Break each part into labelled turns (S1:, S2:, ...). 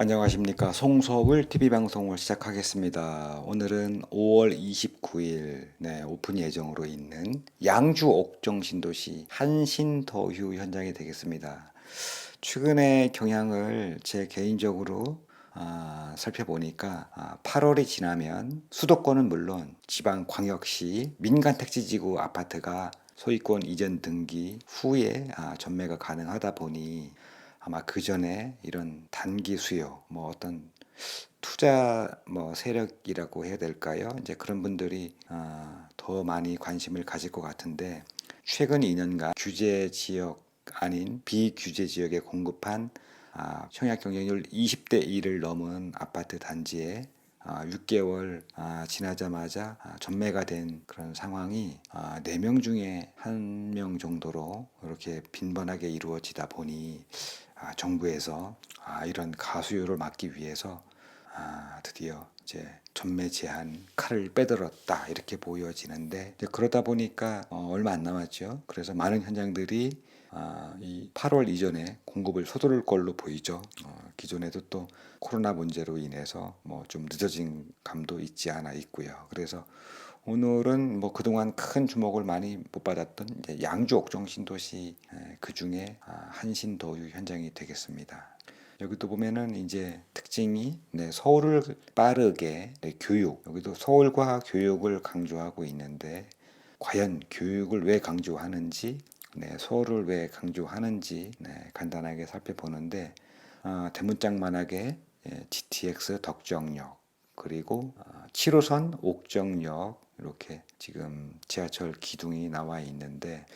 S1: 안녕하십니까 송서울 TV 방송을 시작하겠습니다. 오늘은 5월 29일 네, 오픈 예정으로 있는 양주 옥정 신도시 한신더휴 현장이 되겠습니다. 최근의 경향을 제 개인적으로 아, 살펴보니까 아, 8월이 지나면 수도권은 물론 지방 광역시 민간 택지지구 아파트가 소유권 이전 등기 후에 아, 전매가 가능하다 보니 아마 그 전에 이런 단기 수요, 뭐 어떤 투자 뭐 세력이라고 해야 될까요? 이제 그런 분들이 아, 더 많이 관심을 가질 것 같은데 최근 2년간 규제 지역 아닌 비규제 지역에 공급한 아, 청약 경쟁률 20대 1을 넘은 아파트 단지에 아, 6개월 아, 지나자마자 아, 전매가 된 그런 상황이 아, 4명 중에 1명 정도로 이렇게 빈번하게 이루어지다 보니 아, 정부에서 아, 이런 가수요를 막기 위해서 아, 드디어 이제 전매 제한 칼을 빼들었다 이렇게 보여지는데 그러다 보니까 어, 얼마 안 남았죠. 그래서 많은 현장들이 아, 이 8월 이전에 공급을 서두를 걸로 보이죠. 어, 기존에도 또 코로나 문제로 인해서 뭐 좀 늦어진 감도 있지 않아 있고요. 그래서 오늘은 뭐 그동안 큰 주목을 많이 못 받았던 양주 옥정 신도시 그 중에 아, 한신도유 현장이 되겠습니다. 여기도 보면은 이제 특징이 네, 서울을 빠르게 네, 교육 여기도 서울과 교육을 강조하고 있는데 과연 교육을 왜 강조하는지 네, 서울을 왜 강조하는지 네, 간단하게 살펴보는데 아, 대문짝만하게 예, GTX 덕정역 그리고 아, 7호선 옥정역 이렇게 지금 지하철 기둥이 나와 있는데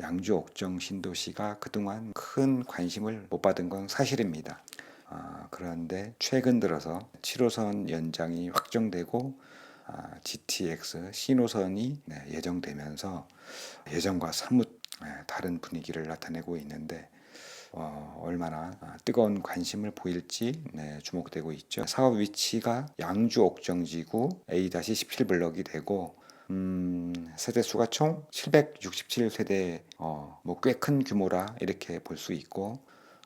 S1: 양주 옥정 신도시가 그동안 큰 관심을 못 받은 건 사실입니다. 아, 그런데 최근 들어서 7호선 연장이 확정되고 아, GTX 신호선이 네, 예정되면서 예전과 사뭇 네, 다른 분위기를 나타내고 있는데 어, 얼마나 아, 뜨거운 관심을 보일지 네, 주목되고 있죠. 사업 위치가 양주 옥정지구 A-17블럭이 되고 음, 세대 수가 총 767세대 어, 뭐 꽤 큰 규모라 이렇게 볼 수 있고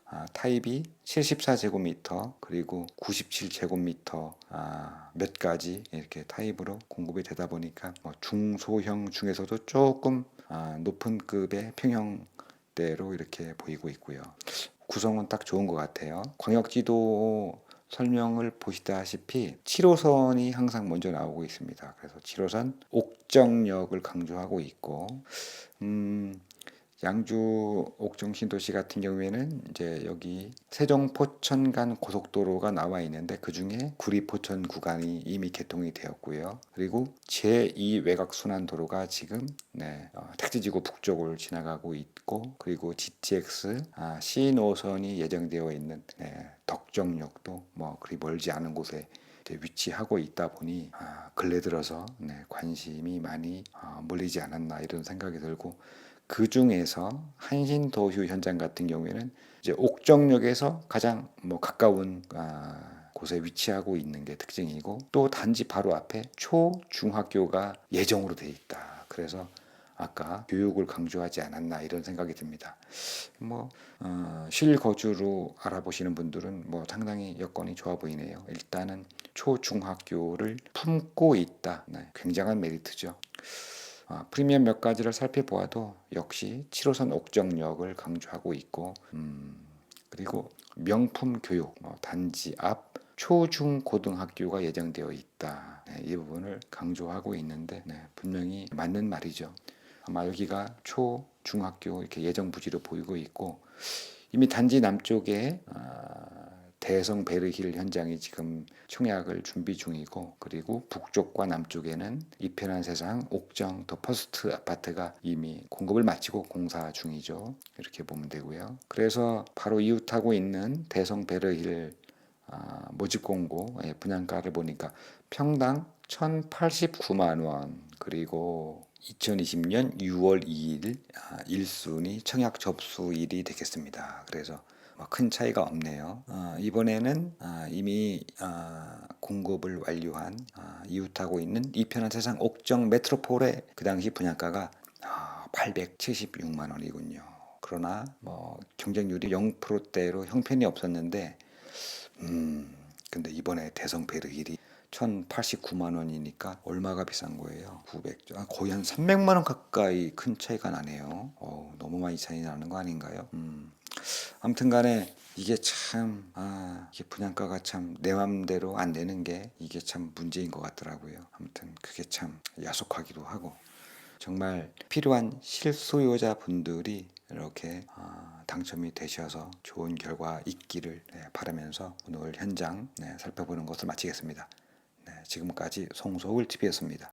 S1: 아, 타입이 74제곱미터 그리고 97제곱미터 아, 몇 가지 이렇게 타입으로 공급이 되다 보니까 뭐 중소형 중에서도 조금 아, 높은 급의 평형 대로 이렇게 보이고 있고요. 구성은 딱 좋은 것 같아요. 광역지도 설명을 보시다시피 7호선이 항상 먼저 나오고 있습니다. 그래서 7호선 옥정역을 강조하고 있고 음, 양주 옥정 신도시 같은 경우에는 이제 여기 세종 포천 간 고속도로가 나와 있는데 그 중에 구리 포천 구간이 이미 개통이 되었고요. 그리고 제2 외곽 순환 도로가 지금 네, 어, 택지지구 북쪽을 지나가고 있고 그리고 GTX 아, 신호선이 예정되어 있는 네, 덕정역도 뭐 그리 멀지 않은 곳에 이제 위치하고 있다 보니 아, 근래 들어서 네, 관심이 많이 아, 몰리지 않았나 이런 생각이 들고 그 중에서 한신도휴 현장 같은 경우에는 이제 옥정역에서 가장 뭐 가까운 아, 곳에 위치하고 있는 게 특징이고 또 단지 바로 앞에 초 중학교가 예정으로 돼 있다. 그래서 아까 교육을 강조하지 않았나 이런 생각이 듭니다. 뭐 어, 실거주로 알아보시는 분들은 뭐 상당히 여건이 좋아 보이네요. 일단은 초중학교를 품고 있다. 네, 굉장한 메리트죠. 아, 프리미엄 몇 가지를 살펴보아도 역시 7호선 옥정역을 강조하고 있고 음, 그리고 명품 교육 뭐 단지 앞 초중 고등학교가 예정되어 있다. 네, 이 부분을 강조하고 있는데 네, 분명히 맞는 말이죠. 아마 여기가 초 중학교 이렇게 예정 부지로 보이고 있고 이미 단지 남쪽에 아, 대성 베르힐 현장이 지금 청약을 준비 중이고 그리고 북쪽과 남쪽에는 이편한 세상 옥정 더 퍼스트 아파트가 이미 공급을 마치고 공사 중이죠. 이렇게 보면 되고요. 그래서 바로 이웃하고 있는 대성 베르힐 아, 모집 공고 예, 분양가를 보니까 평당 1,089만 원 그리고 2020년 6월 2일 아, 1순위 청약 접수일이 되겠습니다. 그래서 뭐 큰 차이가 없네요. 어, 이번에는 아, 이미 아, 공급을 완료한 아, 이웃하고 있는 이편한 세상 옥정 메트로폴의 그 당시 분양가가 아, 876만 원이군요. 그러나 뭐 경쟁률이 0%대로 형편이 없었는데 음, 근데 이번에 대성 베르힐이 1,089만 원이니까 얼마가 비싼 거예요? 900, 아, 거의 한 300만 원 가까이 큰 차이가 나네요. 어, 너무 많이 차이 나는 거 아닌가요? 음. 아무튼 간에 이게 참, 아, 이게 분양가가 참 내 맘대로 안 되는 게 이게 참 문제인 것 같더라고요. 아무튼 그게 참 야속하기도 하고. 정말 필요한 실소유자 분들이 이렇게 아, 당첨이 되셔서 좋은 결과 있기를 네, 바라면서 오늘 현장 네, 살펴보는 것을 마치겠습니다. 네, 지금까지 송소울 TV였습니다.